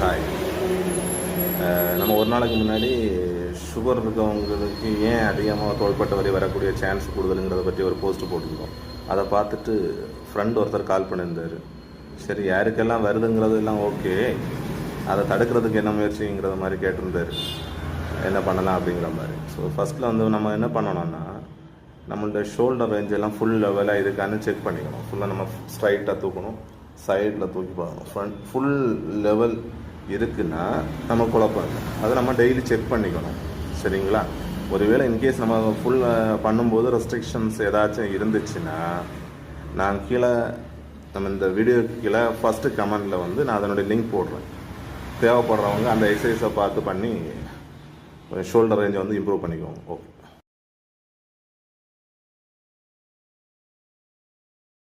Hi நம்ம ஒரு நாளைக்கு முன்னாடி சுகர் இருக்கவங்களுக்கு ஏன் அதிகமாக தோள்பட்ட வரை வரக்கூடிய சான்ஸ் கூடுதலுங்கிறத பற்றி ஒரு போஸ்ட் போட்டிருந்தோம். அதை பார்த்துட்டு ஃப்ரெண்ட் ஒருத்தர் கால் பண்ணியிருந்தார். சரி யாருக்கெல்லாம் வருதுங்கிறது எல்லாம் ஓகே அதை தடுக்கிறதுக்கு என்ன முயற்சிங்கிறத மாதிரி கேட்டிருந்தாரு. என்ன பண்ணலாம் அப்படிங்கிற மாதிரி. ஸோ ஃபஸ்ட்டில் வந்து நம்ம என்ன பண்ணணும்னா நம்மளோட ஷோல்டர் ரேஞ்ச் எல்லாம் ஃபுல் லெவலாக இதுக்கான செக் பண்ணிக்கணும். ஃபுல்லாக நம்ம ஸ்ட்ரைட்டாக தூக்கணும். சைடில் தூக்கி பார்க்கணும். ஃப்ரண்ட் ஃபுல் லெவல் இருக்குன்னா நம்ம குழப்பம் இல்லை. அதை நம்ம டெய்லி செக் பண்ணிக்கணும். சரிங்களா? ஒருவேளை இன்கேஸ் நம்ம ஃபுல் பண்ணும்போது ரெஸ்ட்ரிக்ஷன்ஸ் ஏதாச்சும் இருந்துச்சுன்னா நான் கீழே நம்ம இந்த வீடியோக்கு கீழே ஃபஸ்ட்டு கமெண்டில் வந்து நான் அதனுடைய லிங்க் போடுறேன். தேவைப்படுறவங்க அந்த எக்ஸசைஸை பார்த்து பண்ணி ஷோல்டர் ரேஞ்சை வந்து இம்ப்ரூவ் பண்ணிக்குவோம் ஓகே